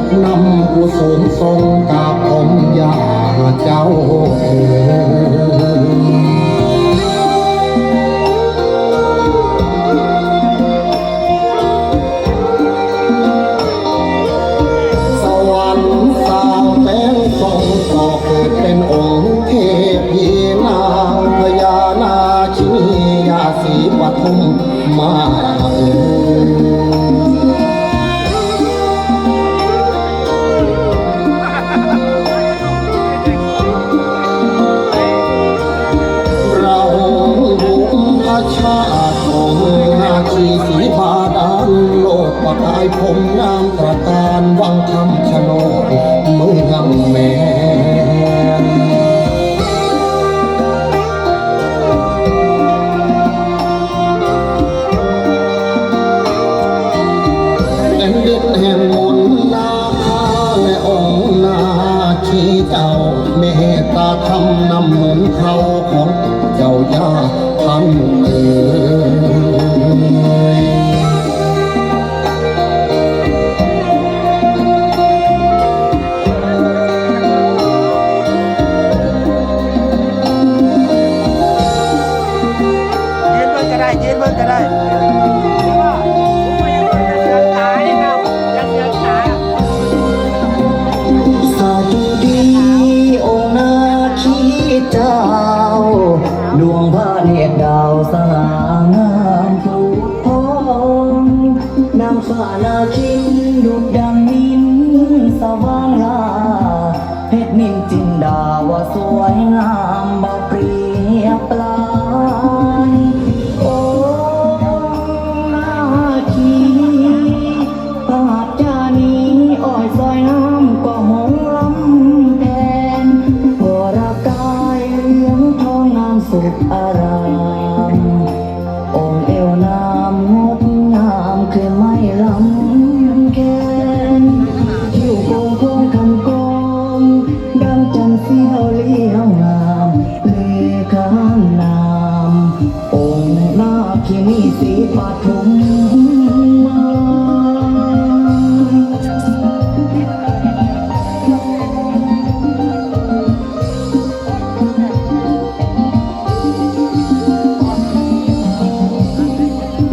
มนำกุศลทรงกาบผมยาเจ้าเอ๋ยสวรรค์สาวแป้งทรงก็เกิดเป็นองค์เทพีนางพญานาชินียาสีปทุมมาเอ ชาติของนาคีสีบาดาลโลกประกายผมงามตระการวังคำชะโนดเมืองแมนเป็นดินแห่งมนต์นาคาและองค์นาคีเจ้าเมตตาธรรมนำเหมือนเขาของ ฟ้านาคินดุดดังนินสว่างลาเพชรนินจินดาว่าสวยงามบ่เปรียบปลายโองค์นาคีพระหัตถ์จานีอ้อยซอยน้ำก็หงลำแดนวรกายเหลืองทองงามสุขอาร ดังจันทร์เสียวเลี้ยวงามเลข้างนามองค์นาคีมีสีปฐมมา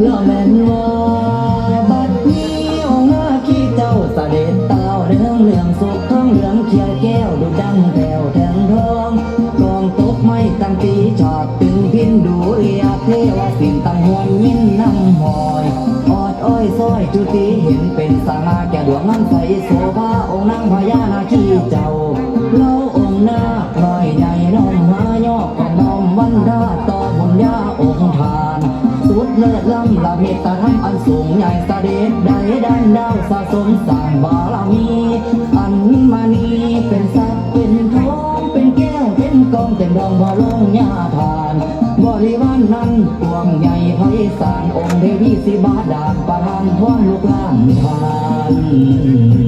ละแม่นว่าบัดนี้องค์นาคีเจ้าเสด็จเต้าเรื่องเหลืองสุข ยินน้ำหอยออดอ้อยซ้อยจุติเห็นเป็นสง่าแก่ดวงนั้นใสโสภาองค์นางพญานาคีเจ้าเล่าองค์นาคน้อยใหญ่น้อมมายอกของน้อมวันดาต่อบุญญาองค์ทาน สุดเลิศล้ำละเมตตาธรรมอันสูงใหญ่เสด็จได้ดันดาวสะสมสร้างบารมี อันมานีเป็นสัตว์เป็นทองเป็นแก้วเป็นกองเต็มดองพอลงยาทาน ริวารนั้นกวงใหญ่ไพศาลองค์เทวีสิบาดาลประทานพรลูกล้านทาน